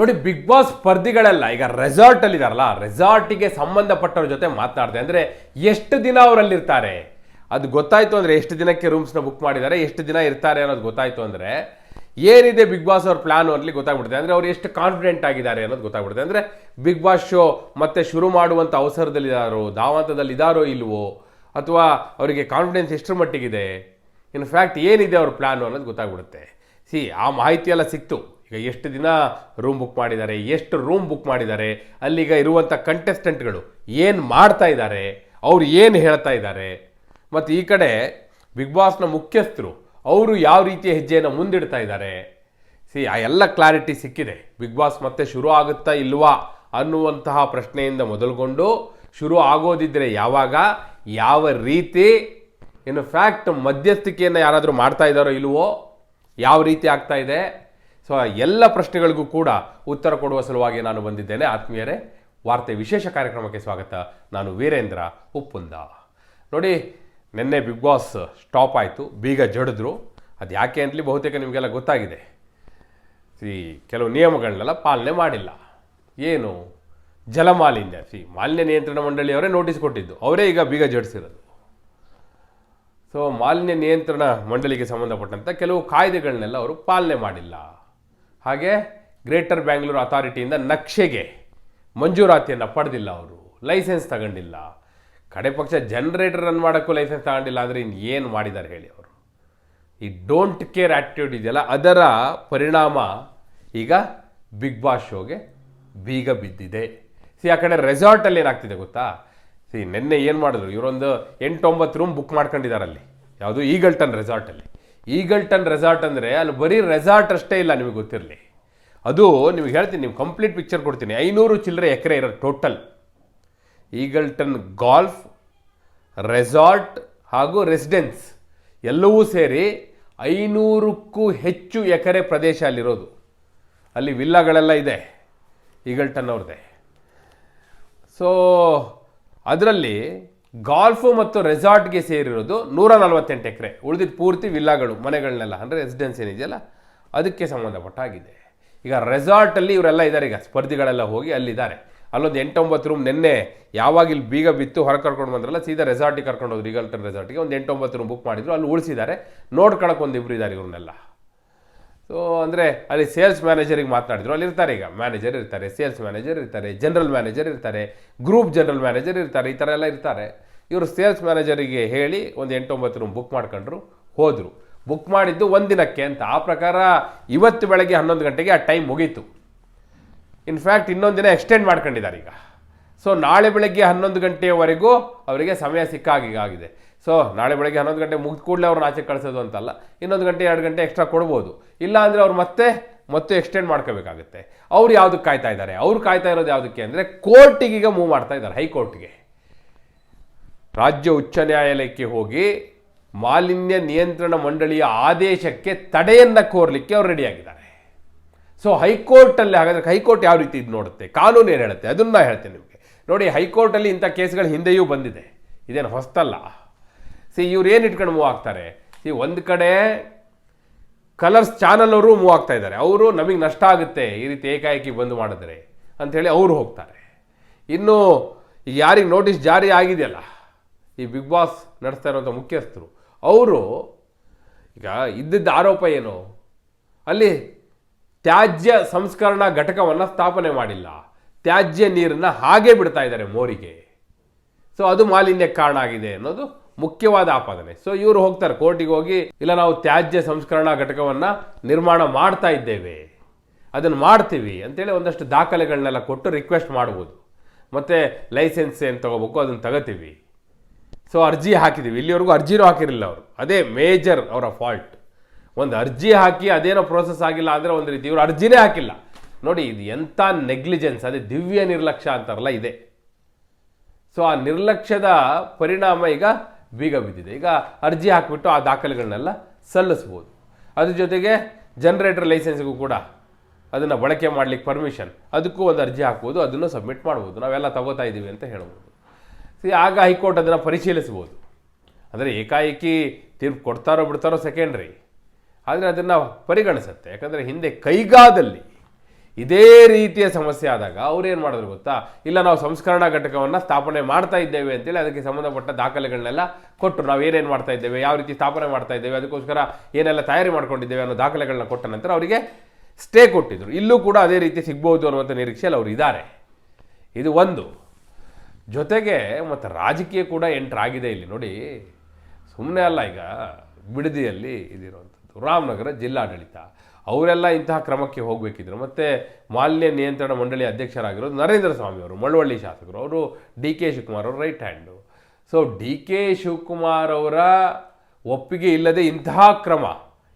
ನೋಡಿ big boss ಸ್ಪರ್ಧಿಗಳೆಲ್ಲ, ಈಗ resort ಅಲ್ಲಿ ಇದಾರಲ್ಲ ರೆಸಾರ್ಟಿಗೆ ಸಂಬಂಧಪಟ್ಟವ್ರ ಜೊತೆ ಮಾತನಾಡಿದೆ. ಅಂದ್ರೆ, ಎಷ್ಟು ದಿನ ಅವರಲ್ಲಿರ್ತಾರೆ ಅದು ಗೊತ್ತಾಯ್ತು ಅಂದ್ರೆ, ಎಷ್ಟು ದಿನಕ್ಕೆ ರೂಮ್ಸ್ನ ಬುಕ್ ಮಾಡಿದ್ದಾರೆ, ಎಷ್ಟು ದಿನ ಇರ್ತಾರೆ ಅನ್ನೋದು ಗೊತ್ತಾಯ್ತು ಅಂದ್ರೆ, ಏನಿದೆ ಬಿಗ್ ಬಾಸ್ ಅವ್ರ ಪ್ಲಾನ್ ಅಲ್ಲಿ ಗೊತ್ತಾಗ್ಬಿಡುತ್ತೆ. ಅಂದ್ರೆ, ಅವ್ರು ಎಷ್ಟು ಕಾನ್ಫಿಡೆಂಟ್ ಆಗಿದ್ದಾರೆ ಅನ್ನೋದು ಗೊತ್ತಾಗ್ಬಿಡುತ್ತೆ. ಅಂದ್ರೆ ಬಿಗ್ ಬಾಸ್ ಶೋ ಮತ್ತೆ ಶುರು ಮಾಡುವಂತ ಅವಸರದಲ್ಲಿ ಇದಾರೋ ದಾವಂತದಲ್ಲಿ ಇದಾರೋ ಇಲ್ವೋ, ಅಥವಾ ಅವರಿಗೆ ಕಾನ್ಫಿಡೆನ್ಸ್ ಎಷ್ಟರ ಮಟ್ಟಿಗಿದೆ? ಇನ್ ಫ್ಯಾಕ್ಟ್ ಏನಿದೆ ಅವ್ರ ಪ್ಲಾನು ಅನ್ನೋದು ಗೊತ್ತಾಗ್ಬಿಡುತ್ತೆ. ಸಿ ಆ ಮಾಹಿತಿ ಎಲ್ಲ ಸಿಕ್ತು. ಈಗ ಎಷ್ಟು ದಿನ ರೂಮ್ ಬುಕ್ ಮಾಡಿದ್ದಾರೆ, ಎಷ್ಟು ರೂಮ್ ಬುಕ್ ಮಾಡಿದ್ದಾರೆ, ಅಲ್ಲಿಗ ಇರುವಂಥ ಕಂಟೆಸ್ಟೆಂಟ್ಗಳು ಏನು ಮಾಡ್ತಾ ಇದ್ದಾರೆ, ಅವ್ರು ಏನು ಹೇಳ್ತಾ ಇದ್ದಾರೆ. ಮತ್ತು ಈ ಕಡೆ ಬಿಗ್ ಬಾಸ್ನ ಮುಖ್ಯಸ್ಥರು ಅವರು ಯಾವ ರೀತಿಯ ಹೆಜ್ಜೆಯನ್ನು ಮುಂದಿಡ್ತಾ ಇದ್ದಾರೆ. ಸಿ ಆ ಎಲ್ಲ ಕ್ಲಾರಿಟಿ ಸಿಕ್ಕಿದೆ. ಬಿಗ್ ಬಾಸ್ ಮತ್ತೆ ಶುರು ಆಗುತ್ತಾ ಇಲ್ವಾ ಅನ್ನುವಂತಹ ಪ್ರಶ್ನೆಯಿಂದ ಮೊದಲುಗೊಂಡು ಶುರು ಆಗೋದಿದ್ರೆ ಯಾವಾಗ, ಯಾವ ರೀತಿ, ಇನ್ನು ಫ್ಯಾಕ್ಟ್ ಮಧ್ಯಸ್ಥಿಕೆಯನ್ನು ಯಾರಾದರೂ ಮಾಡ್ತಾ ಇದ್ದಾರೋ ಇಲ್ವೋ, ಯಾವ ರೀತಿ ಆಗ್ತಾ ಇದೆ ಸೊ ಆ ಎಲ್ಲ ಪ್ರಶ್ನೆಗಳಿಗೂ ಕೂಡ ಉತ್ತರ ಕೊಡುವ ಸಲುವಾಗಿ ನಾನು ಬಂದಿದ್ದೇನೆ. ಆತ್ಮೀಯರೇ, ವಾರ್ತೆ ವಿಶೇಷ ಕಾರ್ಯಕ್ರಮಕ್ಕೆ ಸ್ವಾಗತ. ನಾನು ವೀರೇಂದ್ರ ಉಪ್ಪುಂದ. ನೋಡಿ, ನಿನ್ನೆ ಬಿಗ್ ಬಾಸ್ ಸ್ಟಾಪ್ ಆಯಿತು. ಬೀಗ ಜಡಿದ್ರು. ಅದು ಯಾಕೆ ಅಂತಲಿ ಬಹುತೇಕ ನಿಮಗೆಲ್ಲ ಗೊತ್ತಾಗಿದೆ. ಈ ಕೆಲವು ನಿಯಮಗಳನ್ನೆಲ್ಲ ಪಾಲನೆ ಮಾಡಿಲ್ಲ. ಏನು? ಜಲಮಾಲಿನ್ಯ. ಸಿ ಮಾಲಿನ್ಯ ನಿಯಂತ್ರಣ ಮಂಡಳಿಯವರೇ ನೋಟಿಸ್ ಕೊಟ್ಟಿದ್ದು. ಅವರೇ ಈಗ ಬೀಗ ಜಡಿಸಿರೋದು. ಸೊ ಮಾಲಿನ್ಯ ನಿಯಂತ್ರಣ ಮಂಡಳಿಗೆ ಸಂಬಂಧಪಟ್ಟಂಥ ಕೆಲವು ಕಾಯ್ದೆಗಳನ್ನೆಲ್ಲ ಅವರು ಪಾಲನೆ ಮಾಡಿಲ್ಲ. ಹಾಗೆ ಗ್ರೇಟರ್ ಬ್ಯಾಂಗ್ಳೂರು ಅಥಾರಿಟಿಯಿಂದ ನಕ್ಷೆಗೆ ಮಂಜೂರಾತಿಯನ್ನು ಪಡೆದಿಲ್ಲ ಅವರು. ಲೈಸೆನ್ಸ್ ತಗೊಂಡಿಲ್ಲ. ಕಡೆ ಪಕ್ಷ ಜನರೇಟರ್ ರನ್ ಮಾಡೋಕ್ಕೂ ಲೈಸೆನ್ಸ್ ತಗೊಂಡಿಲ್ಲ ಅಂದರೆ ಇನ್ನು ಏನು ಮಾಡಿದ್ದಾರೆ ಹೇಳಿ ಅವರು. ಈ ಡೋಂಟ್ ಕೇರ್ ಆ್ಯಟಿಟ್ಯೂಡ್ ಇದೆಯಲ್ಲ, ಅದರ ಪರಿಣಾಮ ಈಗ ಬಿಗ್ ಬಾಸ್ ಶೋಗೆ ಬೀಗ ಬಿದ್ದಿದೆ. ಸಿ, ಆ ಕಡೆ ರೆಸಾರ್ಟಲ್ಲಿ ಏನಾಗ್ತಿದೆ ಗೊತ್ತಾ? ಸಿ, ನಿನ್ನೆ ಏನು ಮಾಡಿದ್ರು? ಇವರೊಂದು ಎಂಟೊಂಬತ್ತು ರೂಮ್ ಬುಕ್ ಮಾಡ್ಕೊಂಡಿದ್ದಾರೆ ಅಲ್ಲಿ ಯಾವುದು ಈಗಲ್ಟನ್ ರೆಸಾರ್ಟಲ್ಲಿ ಈಗಲ್ಟನ್ ರೆಸಾರ್ಟ್ ಅಂದರೆ ಅಲ್ಲಿ ಬರೀ ರೆಸಾರ್ಟ್ ಅಷ್ಟೇ ಇಲ್ಲ ನಿಮಗೆ ಗೊತ್ತಿರಲಿ. ಅದು ನಿಮಗೆ ಹೇಳ್ತೀನಿ ನೀವು ಕಂಪ್ಲೀಟ್ ಪಿಕ್ಚರ್ ಕೊಡ್ತೀನಿ. ಐನೂರು ಚಿಲ್ಲರೆ ಎಕರೆ ಇರೋದು ಟೋಟಲ್ ಈಗಲ್ಟನ್ ಗಾಲ್ಫ್ ರೆಸಾರ್ಟ್ ಹಾಗೂ ರೆಸಿಡೆನ್ಸ್ ಎಲ್ಲವೂ ಸೇರಿ ಐನೂರಕ್ಕೂ ಹೆಚ್ಚು ಎಕರೆ ಪ್ರದೇಶ ಅಲ್ಲಿರೋದು. ಅಲ್ಲಿ ವಿಲ್ಲಾಗಳೆಲ್ಲ ಇದೆ ಈಗಲ್ಟನ್ ಅವ್ರದ್ದೇ. ಸೊ ಅದರಲ್ಲಿ ಗಾಲ್ಫು ಮತ್ತು ರೆಸಾರ್ಟ್ಗೆ ಸೇರಿರೋದು ನೂರ ನಲವತ್ತೆಂಟು ಎಕರೆ. ಉಳಿದಿದ್ದು ಪೂರ್ತಿ ವಿಲ್ಲಾಗಳು ಮನೆಗಳನ್ನೆಲ್ಲ ಅಂದರೆ ರೆಸಿಡೆನ್ಸ್ ಏನಿದೆಯಲ್ಲ, ಅದಕ್ಕೆ ಸಂಬಂಧಪಟ್ಟಾಗಿದೆ. ಈಗ ರೆಸಾರ್ಟಲ್ಲಿ ಇವರೆಲ್ಲ ಇದ್ದಾರೆ ಈಗ ಸ್ಪರ್ಧಿಗಳೆಲ್ಲ ಹೋಗಿ ಅಲ್ಲಿದ್ದಾರೆ. ಅಲ್ಲೊಂದು ಎಂಟೊಂಬತ್ತು ರೂಮ್ ನಿನ್ನೆ ಯಾವಾಗ ಇಲ್ಲಿ ಬೀಗ ಬಿತ್ತು ಹೊರ ಕರ್ಕೊಂಡು ಬಂದ್ರಲ್ಲ, ಸೀದಾ ರೆಸಾರ್ಟಿಗೆ ಕರ್ಕೊಂಡು ಹೋದ್ರು, ಈಗಲ್ಟನ್ ರೆಸಾರ್ಟಿಗೆ. ಒಂದು ಎಂಟೊಂಬತ್ತು ರೂಮ್ ಬುಕ್ ಮಾಡಿದ್ರು, ಅಲ್ಲಿ ಉಳಿಸಿದ್ದಾರೆ. ನೋಡ್ಕೊಳಕ್ಕೆ ಒಂದು ಇಬ್ಬರು ಇದ್ದಾರೆ ಇವ್ರನ್ನೆಲ್ಲ. ಸೊ ಅಂದರೆ ಅಲ್ಲಿ ಸೇಲ್ಸ್ ಮ್ಯಾನೇಜರಿಗೆ ಮಾತನಾಡಿದ್ರು. ಅಲ್ಲಿ ಇರ್ತಾರೆ ಈಗ ಮ್ಯಾನೇಜರ್ ಇರ್ತಾರೆ ಸೇಲ್ಸ್ ಮ್ಯಾನೇಜರ್ ಇರ್ತಾರೆ ಜನರಲ್ ಮ್ಯಾನೇಜರ್ ಇರ್ತಾರೆ ಗ್ರೂಪ್ ಜನರಲ್ ಮ್ಯಾನೇಜರ್ ಇರ್ತಾರೆ, ಈ ಥರ ಎಲ್ಲ ಇರ್ತಾರೆ. ಇವರು ಸೇಲ್ಸ್ ಮ್ಯಾನೇಜರಿಗೆ ಹೇಳಿ ಒಂದು ಎಂಟೊಂಬತ್ತು ರೂಮ್ ಬುಕ್ ಮಾಡ್ಕೊಂಡ್ರು, ಹೋದರು. ಬುಕ್ ಮಾಡಿದ್ದು ಒಂದಿನಕ್ಕೆ ಅಂತ. ಆ ಪ್ರಕಾರ ಇವತ್ತು ಬೆಳಗ್ಗೆ ಹನ್ನೊಂದು ಗಂಟೆಗೆ ಆ ಟೈಮ್ ಮುಗೀತು. ಇನ್ಫ್ಯಾಕ್ಟ್ ಇನ್ನೊಂದು ದಿನ ಎಕ್ಸ್ಟೆಂಡ್ ಮಾಡ್ಕೊಂಡಿದ್ದಾರೆ ಈಗ. ಸೊ ನಾಳೆ ಬೆಳಗ್ಗೆ ಹನ್ನೊಂದು ಗಂಟೆಯವರೆಗೂ ಅವರಿಗೆ ಸಮಯ ಸಿಕ್ಕಾಗಿದೆ ಸೊ ನಾಳೆ ಬೆಳಗ್ಗೆ ಹನ್ನೊಂದು ಗಂಟೆ ಮುಗಿದ ಕೂಡಲೇ ಅವ್ರನ್ನ ಆಚೆ ಕಳಿಸೋದು ಅಂತಲ್ಲ. ಇನ್ನೊಂದು ಗಂಟೆ, ಎರಡು ಗಂಟೆ ಎಕ್ಸ್ಟ್ರಾ ಕೊಡ್ಬೋದು. ಇಲ್ಲ ಅಂದರೆ ಅವ್ರು ಮತ್ತೆ ಮತ್ತೆ ಎಕ್ಸ್ಟೆಂಡ್ ಮಾಡ್ಕೋಬೇಕಾಗುತ್ತೆ. ಅವ್ರು ಯಾವುದಕ್ಕೆ ಕಾಯ್ತಾ ಇದ್ದಾರೆ? ಅವ್ರು ಕಾಯ್ತಾ ಇರೋದು ಯಾವುದಕ್ಕೆ ಅಂದರೆ ಕೋರ್ಟಿಗೀಗ ಮೂವ್ ಮಾಡ್ತಾ ಇದ್ದಾರೆ, ಹೈಕೋರ್ಟ್ಗೆ. ರಾಜ್ಯ ಉಚ್ಚ ನ್ಯಾಯಾಲಯಕ್ಕೆ ಹೋಗಿ ಮಾಲಿನ್ಯ ನಿಯಂತ್ರಣ ಮಂಡಳಿಯ ಆದೇಶಕ್ಕೆ ತಡೆಯನ್ನು ಕೋರಲಿಕ್ಕೆ ಅವ್ರು ರೆಡಿಯಾಗಿದ್ದಾರೆ. ಸೊ ಹೈಕೋರ್ಟಲ್ಲಿ ಹಾಗಾದರೆ ಹೈಕೋರ್ಟ್ ಯಾವ ರೀತಿ ಇದು ನೋಡುತ್ತೆ? ಕಾನೂನು ಏನು ಹೇಳುತ್ತೆ? ಅದನ್ನು ನಾನು ಹೇಳ್ತೇನೆ ನಿಮಗೆ. ನೋಡಿ, ಹೈಕೋರ್ಟಲ್ಲಿ ಇಂಥ ಕೇಸ್ಗಳು ಹಿಂದೆಯೂ ಬಂದಿದೆ. ಇದೇನು ಹೊಸ್ತಲ್ಲ. ಸಿ ಇವ್ರು ಏನು ಇಟ್ಕೊಂಡು ಮೂವ್ ಆಗ್ತಾರೆ? ಸಿ ಒಂದು ಕಡೆ ಕಲರ್ಸ್ ಚಾನಲ್ ಅವರು ಮೂವ್ ಆಗ್ತಾ ಇದ್ದಾರೆ. ಅವರು ನಮಗೆ ನಷ್ಟ ಆಗುತ್ತೆ ಈ ರೀತಿ ಏಕಾಏಕಿ ಬಂದ್ ಮಾಡಿದ್ರೆ ಅಂಥೇಳಿ ಅವರು ಹೋಗ್ತಾರೆ. ಇನ್ನು ಯಾರಿಗೆ ನೋಟಿಸ್ ಜಾರಿ ಆಗಿದೆಯಲ್ಲ, ಈ ಬಿಗ್ ಬಾಸ್ ನಡೆಸ್ತಾ ಇರುವಂಥ ಮುಖ್ಯಸ್ಥರು, ಅವರು ಈಗ ಇದ್ದಿದ್ದ ಆರೋಪ ಏನು? ಅಲ್ಲಿ ತ್ಯಾಜ್ಯ ಸಂಸ್ಕರಣಾ ಘಟಕವನ್ನು ಸ್ಥಾಪನೆ ಮಾಡಿಲ್ಲ. ತ್ಯಾಜ್ಯ ನೀರನ್ನು ಹಾಗೆ ಬಿಡ್ತಾ ಇದ್ದಾರೆ ಮೋರಿಗೆ. ಸೊ ಅದು ಮಾಲಿನ್ಯಕ್ಕೆ ಕಾರಣ ಆಗಿದೆ ಅನ್ನೋದು ಮುಖ್ಯವಾದ ಆಪಾದನೆ. ಸೊ ಇವರು ಹೋಗ್ತಾರೆ, ಕೋರ್ಟಿಗೆ ಹೋಗಿ, ಇಲ್ಲ, ನಾವು ತ್ಯಾಜ್ಯ ಸಂಸ್ಕರಣಾ ಘಟಕವನ್ನು ನಿರ್ಮಾಣ ಮಾಡ್ತಾ ಇದ್ದೇವೆ. ಅದನ್ನು ಮಾಡ್ತೀವಿ. ಅಂತೇಳಿ ಒಂದಷ್ಟು ದಾಖಲೆಗಳನ್ನೆಲ್ಲ ಕೊಟ್ಟು ರಿಕ್ವೆಸ್ಟ್ ಮಾಡ್ಬೋದು. ಮತ್ತು ಲೈಸೆನ್ಸ್ ಏನು ತಗೋಬೇಕು, ಅದನ್ನು ತಗೋತೀವಿ. ಸೊ ಅರ್ಜಿ ಹಾಕಿದ್ದೀವಿ ಇಲ್ಲಿವರೆಗೂ ಅರ್ಜಿನೂ ಹಾಕಿರಲಿಲ್ಲ ಅವರು. ಅದೇ ಮೇಜರ್ ಅವರ ಫಾಲ್ಟ್ ಒಂದು ಅರ್ಜಿ ಹಾಕಿ ಅದೇನೋ ಪ್ರೋಸೆಸ್ ಆಗಿಲ್ಲ ಅಂದರೆ ಒಂದು ರೀತಿ ಇವರು ಅರ್ಜಿನೇ ಹಾಕಿಲ್ಲ. ನೋಡಿ, ಇದು ಎಂಥ ನೆಗ್ಲಿಜೆನ್ಸ್ ಅದೇ ದಿವ್ಯ ನಿರ್ಲಕ್ಷ್ಯ ಅಂತಾರಲ್ಲ, ಇದೆ. ಸೊ ಆ ನಿರ್ಲಕ್ಷ್ಯದ ಪರಿಣಾಮ ಈಗ ಬೀಗ ಬಿದ್ದಿದೆ. ಈಗ ಅರ್ಜಿ ಹಾಕಿಬಿಟ್ಟು ಆ ದಾಖಲೆಗಳನ್ನೆಲ್ಲ ಸಲ್ಲಿಸ್ಬೋದು. ಅದ್ರ ಜೊತೆಗೆ ಜನರೇಟರ್ ಲೈಸೆನ್ಸ್ಗೂ ಕೂಡ ಅದನ್ನು ಬಳಕೆ ಮಾಡಲಿಕ್ಕೆ ಪರ್ಮಿಷನ್ ಅದಕ್ಕೂ ಒಂದು ಅರ್ಜಿ ಹಾಕ್ಬೋದು, ಅದನ್ನು ಸಬ್ಮಿಟ್ ಮಾಡ್ಬೋದು. ನಾವೆಲ್ಲ ತಗೋತಾ ಇದ್ದೀವಿ ಅಂತ ಹೇಳ್ಬೋದು. ಆಗ ಹೈಕೋರ್ಟ್ ಅದನ್ನು ಪರಿಶೀಲಿಸ್ಬೋದು. ಅಂದರೆ ಏಕಾಏಕಿ ತೀರ್ಪು ಕೊಡ್ತಾರೋ ಬಿಡ್ತಾರೋ ಸೆಕೆಂಡ್ರಿ ಆದರೆ ಅದನ್ನು ಪರಿಗಣಿಸುತ್ತೆ. ಯಾಕಂದರೆ ಹಿಂದೆ ಕೈಗಾದಲ್ಲಿ ಇದೇ ರೀತಿಯ ಸಮಸ್ಯೆ ಆದಾಗ ಅವ್ರು ಏನು ಮಾಡಿದ್ರು ಗೊತ್ತಾ? ಇಲ್ಲ ನಾವು ಸಂಸ್ಕರಣಾ ಘಟಕವನ್ನು ಸ್ಥಾಪನೆ ಮಾಡ್ತಾ ಇದ್ದೇವೆ ಅಂತೇಳಿ ಅದಕ್ಕೆ ಸಂಬಂಧಪಟ್ಟ ದಾಖಲೆಗಳನ್ನೆಲ್ಲ ಕೊಟ್ಟರು ನಾವು ಏನೇನು ಮಾಡ್ತಾ ಇದ್ದೇವೆ, ಯಾವ ರೀತಿ ಸ್ಥಾಪನೆ ಮಾಡ್ತಾ ಇದ್ದೇವೆ, ಅದಕ್ಕೋಸ್ಕರ ಏನೆಲ್ಲ ತಯಾರಿ ಮಾಡ್ಕೊಂಡಿದ್ದೇವೆ ಅನ್ನೋ ದಾಖಲೆಗಳನ್ನ ಕೊಟ್ಟ ನಂತರ ಅವರಿಗೆ ಸ್ಟೇ ಕೊಟ್ಟಿದ್ರು. ಇಲ್ಲೂ ಕೂಡ ಅದೇ ರೀತಿ ಸಿಗ್ಬೋದು ಅನ್ನುವಂಥ ನಿರೀಕ್ಷೆಯಲ್ಲಿ ಅವರು ಇದ್ದಾರೆ. ಇದು ಒಂದು. ಜೊತೆಗೆ ಮತ್ತು ರಾಜಕೀಯ ಕೂಡ ಎಂಟ್ರ್ ಆಗಿದೆ ಇಲ್ಲಿ ನೋಡಿ. ಸುಮ್ಮನೆ ಅಲ್ಲ ಈಗ, ಬಿಡದಿಯಲ್ಲಿ ಇದಿರುವಂಥದ್ದು ರಾಮನಗರ ಜಿಲ್ಲಾಡಳಿತ. ಅವರೆಲ್ಲ ಇಂತಹ ಕ್ರಮಕ್ಕೆ ಹೋಗಬೇಕಿದ್ರು. ಮತ್ತು ಮಾಲಿನ್ಯ ನಿಯಂತ್ರಣ ಮಂಡಳಿ ಅಧ್ಯಕ್ಷರಾಗಿರೋದು ನರೇಂದ್ರ ಸ್ವಾಮಿ ಅವರು, ಮಳವಳ್ಳಿ ಶಾಸಕರು. ಅವರು ಡಿ ಕೆ ಶಿವಕುಮಾರ್ ಅವರು right hand. So D K Shivakumar ಅವರ ಒಪ್ಪಿಗೆ ಇಲ್ಲದೆ ಇಂತಹ ಕ್ರಮ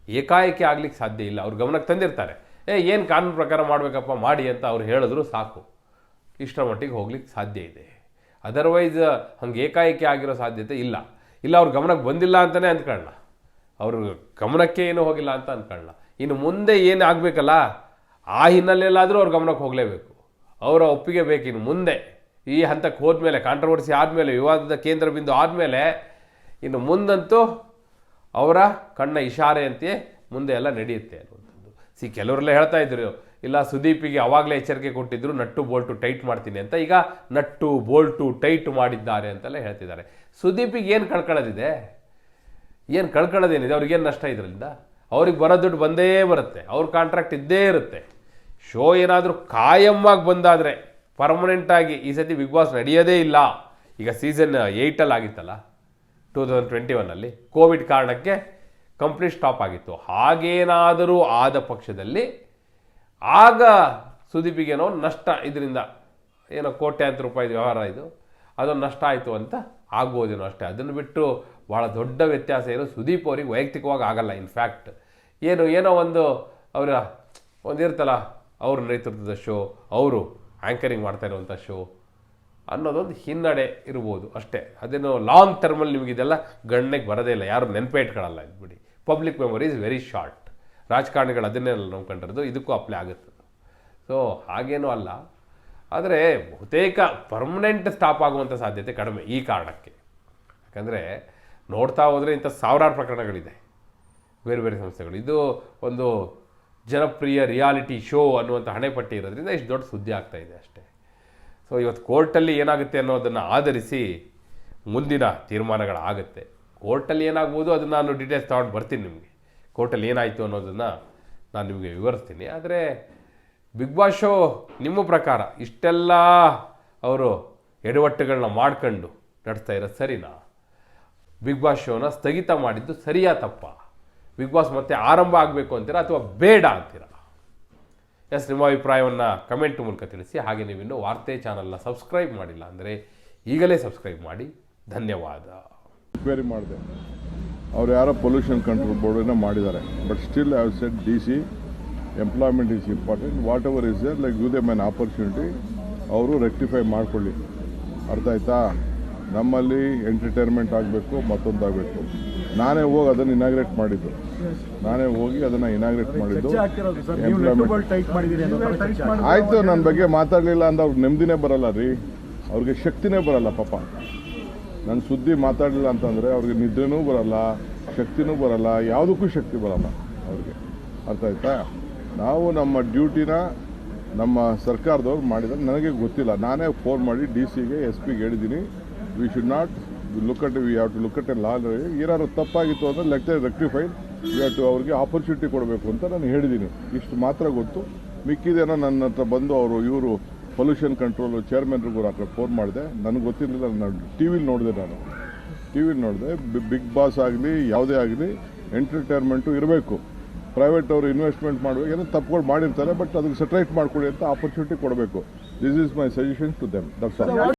ಏಕಾಏಕಿ ಆಗ್ಲಿಕ್ಕೆ ಸಾಧ್ಯ ಇಲ್ಲ. ಅವ್ರು ಗಮನಕ್ಕೆ ತಂದಿರ್ತಾರೆ. ಏ, ಏನು ಕಾನೂನು ಪ್ರಕಾರ ಮಾಡಬೇಕಪ್ಪ, ಮಾಡಿ ಅಂತ ಅವ್ರು ಹೇಳಿದ್ರು ಸಾಕು. ಇಷ್ಟರ ಮಟ್ಟಿಗೆ ಹೋಗ್ಲಿಕ್ಕೆ ಸಾಧ್ಯ ಇದೆ. ಅದರ್ವೈಸ್ ಹಂಗೆ ಏಕಾಏಕಿ ಆಗಿರೋ ಸಾಧ್ಯತೆ ಇಲ್ಲ. ಇಲ್ಲ, ಅವ್ರ ಗಮನಕ್ಕೆ ಬಂದಿಲ್ಲ ಅಂತಲೇ ಅಂದ್ಕೊಳ್ಳೋಣ ಅವ್ರ ಗಮನಕ್ಕೆ ಏನೂ ಹೋಗಿಲ್ಲ ಅಂತ ಅಂದ್ಕೊಳ್ಳೋಣ ಇನ್ನು ಮುಂದೆ ಏನು ಆಗಬೇಕಲ್ಲ, ಆ ಹಿನ್ನೆಲೆಯಲ್ಲಾದರೂ ಅವ್ರ ಗಮನಕ್ಕೆ ಹೋಗಲೇಬೇಕು. ಅವರ ಒಪ್ಪಿಗೆ ಬೇಕು ಇನ್ನು ಮುಂದೆ. ಈ ಹಂತಕ್ಕೆ ಹೋದ್ಮೇಲೆ ಕಾಂಟ್ರವರ್ಸಿ ಆದಮೇಲೆ, ವಿವಾದದ ಕೇಂದ್ರ ಬಿಂದು ಆದಮೇಲೆ, ಇನ್ನು ಮುಂದಂತೂ ಅವರ ಕಣ್ಣ ಇಶಾರೆಯಂತೆಯೇ ಮುಂದೆ ಎಲ್ಲ ನಡೆಯುತ್ತೆ ಅನ್ನುವಂಥದ್ದು. ಸಿ, ಕೆಲವರೆಲ್ಲ ಹೇಳ್ತಾ ಇದ್ರು, ಇಲ್ಲ ಸುದೀಪಿಗೆ ಅವಾಗಲೇ ಎಚ್ಚರಿಕೆ ಕೊಟ್ಟಿದ್ರು, ನಟ್ಟು ಬೋಲ್ಟು ಟೈಟ್ ಮಾಡ್ತೀನಿ ಅಂತ. ಈಗ ನಟ್ಟು ಬೋಲ್ಟು ಟೈಟ್ ಮಾಡಿದ್ದಾರೆ ಅಂತೆಲ್ಲ ಹೇಳ್ತಿದ್ದಾರೆ. ಸುದೀಪಿಗೆ ಏನು ಕಳ್ಕೊಳ್ಳೋದಿದೆ ಏನು ಕಳ್ಕೊಳ್ಳೋದೇನಿದೆ ಅವ್ರಿಗೇನು ನಷ್ಟ ಇದರಿಂದ? ಅವ್ರಿಗೆ ಬರೋ ದುಡ್ಡು ಬಂದೇ ಬರುತ್ತೆ, ಅವ್ರ ಕಾಂಟ್ರಾಕ್ಟ್ ಇದ್ದೇ ಇರುತ್ತೆ. ಶೋ ಏನಾದರೂ ಕಾಯಮ್ಮಾಗಿ ಬಂದಾದರೆ ಪರ್ಮನೆಂಟಾಗಿ ಈ ಸತಿ ಬಿಗ್ ಬಾಸ್ ನಡೆಯೋದೇ ಇಲ್ಲ. ಈಗ ಸೀಸನ್ ಏಯ್ಟಲ್ಲಿ ಆಗಿತ್ತಲ್ಲ ಟೂ ತೌಸಂಡ್ ಟ್ವೆಂಟಿ ಒನ್ನಲ್ಲಿ ಕೋವಿಡ್ ಕಾರಣಕ್ಕೆ ಕಂಪ್ನಿ ಸ್ಟಾಪ್ ಆಗಿತ್ತು. ಹಾಗೇನಾದರೂ ಆದ ಪಕ್ಷದಲ್ಲಿ ಆಗ ಸುದೀಪಿಗೇನೋ ನಷ್ಟ ಇದರಿಂದ, ಏನೋ ಕೋಟ್ಯಾಂತರ ರೂಪಾಯಿ ವ್ಯವಹಾರ ಇದು ಅದೊಂದು ನಷ್ಟ ಆಯಿತು ಅಂತ ಆಗ್ಬೋದೇನೋ ಅಷ್ಟೇ. ಅದನ್ನು ಬಿಟ್ಟು ಭಾಳ ದೊಡ್ಡ ವ್ಯತ್ಯಾಸ ಏನು ಸುದೀಪ್ ಅವ್ರಿಗೆ ವೈಯಕ್ತಿಕವಾಗಿ ಆಗಲ್ಲ. ಇನ್ಫ್ಯಾಕ್ಟ್ ಏನು, ಏನೋ ಒಂದು ಅವರ ಒಂದಿರ್ತಲ್ಲ ಅವರು ನೇತೃತ್ವದ ಶೋ ಅವರು ಆ್ಯಂಕರಿಂಗ್ ಮಾಡ್ತಾ ಇರುವಂಥ ಶೋ ಅನ್ನೋದೊಂದು ಹಿನ್ನಡೆ ಇರ್ಬೋದು ಅಷ್ಟೇ. ಅದೇನು ಲಾಂಗ್ ಟರ್ಮಲ್ಲಿ ನಿಮಗೆ ಇದೆಲ್ಲ ಗಣ್ಯಕ್ಕೆ ಬರೋದೇ ಇಲ್ಲ, ಯಾರು ನೆನಪೇ ಇಟ್ಕೊಳ್ಳಲ್ಲ ಇದು ಬಿಡಿ. Public memory is very short ರಾಜಕಾರಣಿಗಳು ಅದನ್ನೇ ನೋಡ್ಕೊಂಡಿರೋದು ಇದಕ್ಕೂ ಅಪ್ಲೈ ಆಗುತ್ತೆ. ಸೊ ಹಾಗೇನೂ ಅಲ್ಲ. ಆದರೆ ಬಹುತೇಕ ಪರ್ಮನೆಂಟ್ ಸ್ಟಾಪ್ ಆಗುವಂಥ ಸಾಧ್ಯತೆ ಕಡಿಮೆ ಈ ಕಾರಣಕ್ಕೆ. ಯಾಕಂದರೆ ನೋಡ್ತಾ ಹೋದರೆ ಇಂಥ ಸಾವಿರಾರು ಪ್ರಕರಣಗಳಿದೆ. ಬೇರೆ ಬೇರೆ ಸಂಸ್ಥೆಗಳು. ಇದು ಒಂದು ಜನಪ್ರಿಯ ರಿಯಾಲಿಟಿ ಶೋ ಅನ್ನುವಂಥ ಹಣೆಪಟ್ಟಿ ಇರೋದ್ರಿಂದ ಇಷ್ಟು ದೊಡ್ಡ ಸುದ್ದಿ ಆಗ್ತಾ ಇದೆ ಅಷ್ಟೇ. ಸೊ ಇವತ್ತು ಕೋರ್ಟಲ್ಲಿ ಏನಾಗುತ್ತೆ ಅನ್ನೋದನ್ನು ಆಧರಿಸಿ ಮುಂದಿನ ತೀರ್ಮಾನಗಳಾಗುತ್ತೆ. ಕೋರ್ಟಲ್ಲಿ ಏನಾಗ್ಬೋದು ಅದನ್ನು ನಾನು ಡೀಟೇಲ್ಸ್ ತಗೊಂಡು ಬರ್ತೀನಿ ನಿಮಗೆ. ಕೋರ್ಟಲ್ಲಿ ಏನಾಯಿತು ಅನ್ನೋದನ್ನು ನಾನು ನಿಮಗೆ ವಿವರಿಸ್ತೀನಿ. ಆದರೆ ಬಿಗ್ ಬಾಸ್ ಶೋ ನಿಮ್ಮ ಪ್ರಕಾರ ಇಷ್ಟೆಲ್ಲ ಅವರು ಎಡವಟ್ಟುಗಳನ್ನ ಮಾಡ್ಕೊಂಡು ನಡೆಸ್ತಾ ಇರೋದು ಸರಿನಾ? ಬಿಗ್ ಬಾಸ್ ಶೋನ ಸ್ಥಗಿತ ಮಾಡಿದ್ದು ಸರಿಯಾ ತಪ್ಪ? ಬಿಗ್ ಬಾಸ್ ಮತ್ತೆ ಆರಂಭ ಆಗಬೇಕು ಅಂತೀರಾ ಅಥವಾ ಬೇಡ ಅಂತೀರಾ? ಎಸ್ ನಿಮ್ಮ ಅಭಿಪ್ರಾಯವನ್ನು ಕಮೆಂಟ್ ಮೂಲಕ ತಿಳಿಸಿ. ಹಾಗೆ ನೀವಿನ್ನೂ ವಾರ್ತೆ ಚಾನಲ್ನ ಸಬ್ಸ್ಕ್ರೈಬ್ ಮಾಡಿಲ್ಲ ಅಂದರೆ ಈಗಲೇ ಸಬ್ಸ್ಕ್ರೈಬ್ ಮಾಡಿ. ಧನ್ಯವಾದ. ಎನ್ಕ್ವೈರಿ ಮಾಡಿದೆ. ಅವ್ರು ಯಾರೋ ಪೊಲ್ಯೂಷನ್ ಕಂಟ್ರೋಲ್ ಬೋರ್ಡನ್ನ ಮಾಡಿದ್ದಾರೆ. But still I said D C employment is important whatever is there like give them an opportunity ಅವರು ರೆಕ್ಟಿಫೈ ಮಾಡಿಕೊಳ್ಳಿ. ಅರ್ಥ ಆಯ್ತಾ? ನಮ್ಮಲ್ಲಿ ಎಂಟರ್ಟೈನ್ಮೆಂಟ್ ಆಗಬೇಕು ಮತ್ತೊಂದಾಗಬೇಕು. ನಾನೇ ಹೋಗಿ ಅದನ್ನು ಇನಾಗ್ರೇಟ್ ಮಾಡಿದ್ದು. ನಾನೇ ಹೋಗಿ ಅದನ್ನು ಇನಾಗ್ರೇಟ್ ಮಾಡಿದ್ದು. ಆಯಿತು ನನ್ನ ಬಗ್ಗೆ ಮಾತಾಡಲಿಲ್ಲ ಅಂದ್ರೆ ಅವ್ರಿಗೆ ನೆಮ್ಮದಿನೇ ಬರಲ್ಲ ರೀ. ಅವ್ರಿಗೆ ಶಕ್ತಿನೇ ಬರಲ್ಲ ಪಾಪ. ನನ್ನ ಸುದ್ದಿ ಮಾತಾಡಲಿಲ್ಲ ಅಂತಂದರೆ ಅವ್ರಿಗೆ ನಿದ್ರೆನೂ ಬರಲ್ಲ ಶಕ್ತಿನೂ ಬರಲ್ಲ ಯಾವುದಕ್ಕೂ ಶಕ್ತಿ ಬರಲ್ಲ ಅವ್ರಿಗೆ. ಅರ್ಥ ಆಯ್ತಾ? ನಾವು ನಮ್ಮ ಡ್ಯೂಟಿನ ನಮ್ಮ ಸರ್ಕಾರದವ್ರು ಮಾಡಿದ್ರೆ ನನಗೆ ಗೊತ್ತಿಲ್ಲ. ನಾನೇ ಫೋನ್ ಮಾಡಿ ಡಿ ಸಿಗೆ ಎಸ್ ಪಿಗೆ ಹೇಳಿದ್ದೀನಿ. We should not look at we have to look at a law ಏನಾದ್ರು ತಪ್ಪಾಗಿತ್ತು ಅಂದರೆ lecture rectified we have to ಅವ್ರಿಗೆ ಆಪರ್ಚುನಿಟಿ ಕೊಡಬೇಕು ಅಂತ ನಾನು ಹೇಳಿದ್ದೀನಿ ಇಷ್ಟು ಮಾತ್ರ ಗೊತ್ತು. ಮಿಕ್ಕಿದೇನೋ ನನ್ನ ಹತ್ರ ಬಂದು ಅವರು, ಇವರು ಪೊಲ್ಯೂಷನ್ ಕಂಟ್ರೋಲು ಚೇರ್ಮನ್ರಿಗೂ ಹತ್ರ ಫೋನ್ ಮಾಡಿದೆ. ನನಗೆ ಗೊತ್ತಿರಲಿಲ್ಲ, ನಾನು ಟಿ ವಿಲಿ ನೋಡಿದೆ ನಾನು. ಟಿ ವಿಲಿ ನೋಡಿದೆ ಬಿಗ್ ಬಾಸ್ ಆಗಲಿ, ಯಾವುದೇ ಆಗಲಿ ಎಂಟರ್ಟೈನ್ಮೆಂಟು ಇರಬೇಕು. ಪ್ರೈವೇಟ್ ಅವರು ಇನ್ವೆಸ್ಟ್ಮೆಂಟ್ ಮಾಡಬೇಕು ಏನೋ ತಪ್ಪುಗಳು ಮಾಡಿರ್ತಾರೆ ಬಟ್ ಅದಕ್ಕೆ ಸಟ್ರೈಟ್ ಮಾಡಿಕೊಡಿ ಅಂತ ಆಪರ್ಚುನಿಟಿ ಕೊಡಬೇಕು. This is my suggestion to them that's all